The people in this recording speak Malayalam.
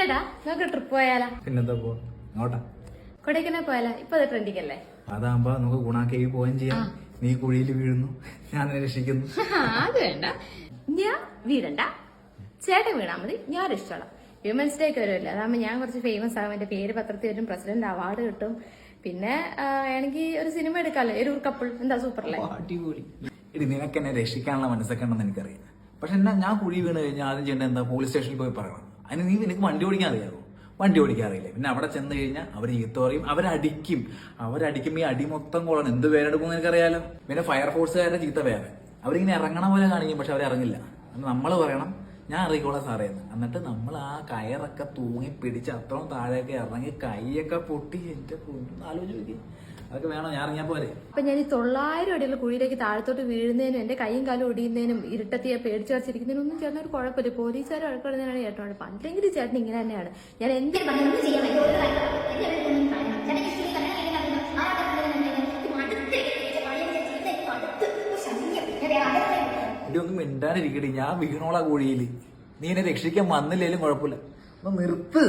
ചേട്ടാ നമുക്ക് ട്രിപ്പ് പോയാലാ? പിന്നെന്താ പോ? അങ്ങോട്ടാ കൊടൈക്കനാൽ പോയാലാ? ഇപ്പൊ അത് ട്രെൻഡിങ് അല്ലേ അതാകുമ്പോ നമുക്ക് ഗുണാക്കേക്ക് പോവുകയും ചെയ്യാം. നീ കുഴിയിൽ വീഴുന്നു. ഞാൻ രക്ഷിക്കുന്നു. അത് വേണ്ട. ഞാൻ വീടണ്ട ചേട്ടൻ വീണാ മതി. ഞാൻ രക്ഷിച്ചോളാം വിമൻസ് ഡേക്ക് വരുമല്ലോ. അതാകുമ്പോ ഞാൻ കുറച്ച് ഫേമസ് ആകും എന്റെ പേര് പത്രത്തിൽ വരും. പ്രസിഡന്റ് അവാർഡ് കിട്ടും. പിന്നെ എനിക്ക് വേണമെങ്കിൽ ഒരു സിനിമ എടുക്കാമല്ലോ ഒരു കപ്പിൾ എന്താ സൂപ്പർ അല്ലേ? അടിപൊളി. ഇടി നിനക്ക് എന്നെ രക്ഷിക്കാനുള്ള മനസ്സൊക്കെ ഉണ്ടെന്ന് എനിക്കറിയാം. പക്ഷെ എന്നാ ഞാൻ കുഴി വീണ് കഴിഞ്ഞാൽ ആദ്യം ചെയ്യേണ്ട എന്താ? പോലീസ് സ്റ്റേഷനിൽ പോയി പറയണം. അതിന് നീ നിനക്ക് വണ്ടി ഓടിക്കാൻ അറിയാമോ വണ്ടി ഓടിക്കാൻ അറിയില്ല. പിന്നെ അവിടെ ചെന്ന് കഴിഞ്ഞാൽ അവർ ഈത്ത പറയും അവരടിക്കും. അവരടിക്കും ഈ അടി മൊത്തം കൊള്ളണം എന്ത് പേരെടുക്കും എനിക്കറിയാലോ. പിന്നെ ഫയർഫോഴ്സുകാരുടെ ചീത്ത വേറെ അവരിങ്ങനെ ഇറങ്ങണ പോലെ കാണിക്കും പക്ഷെ അവരിറങ്ങില്ല. നമ്മൾ പറയണം ഞാൻ അറിയിക്കോളാം സാറേ എന്ന്. എന്നിട്ട് നമ്മൾ ആ കയറൊക്കെ തൂങ്ങി പിടിച്ച് അത്രയും താഴെയൊക്കെ ഇറങ്ങി കൈയൊക്കെ പൊട്ടി പൊന്നു ആലോചിച്ച് നോക്കി അതൊക്കെ വേണം ഞാൻ ഇറങ്ങിയാൽ പോരെ. അപ്പൊ ഞാൻ ഈ തൊള്ളായിരം അടിയുള്ള കുഴിയിലേക്ക് താഴത്തോട്ട് വീഴുന്നതിനും എന്റെ കൈയും കാലും ഒടിയുന്നതിനും ഇരുട്ടത്തിയെ പേടിച്ചു വച്ചിരിക്കുന്നതിനും ഒന്നും ചേട്ടൻ ഒരു കുഴപ്പമില്ല പോലീസുകാർ വഴക്കുള്ളതിനാണ് ചേട്ടൻ കുഴപ്പം അല്ലെങ്കിൽ ചേട്ടൻ ഇങ്ങനെ തന്നെയാണ്. ഞാൻ എന്റെ ഒന്നും മിണ്ടാനിരിക്കടി. ഞാൻ വീണോളാ കുഴിയിൽ നീ എന്നെ രക്ഷിക്കാൻ വന്നില്ലേലും കുഴപ്പമില്ല. അപ്പൊ നിർത്ത്.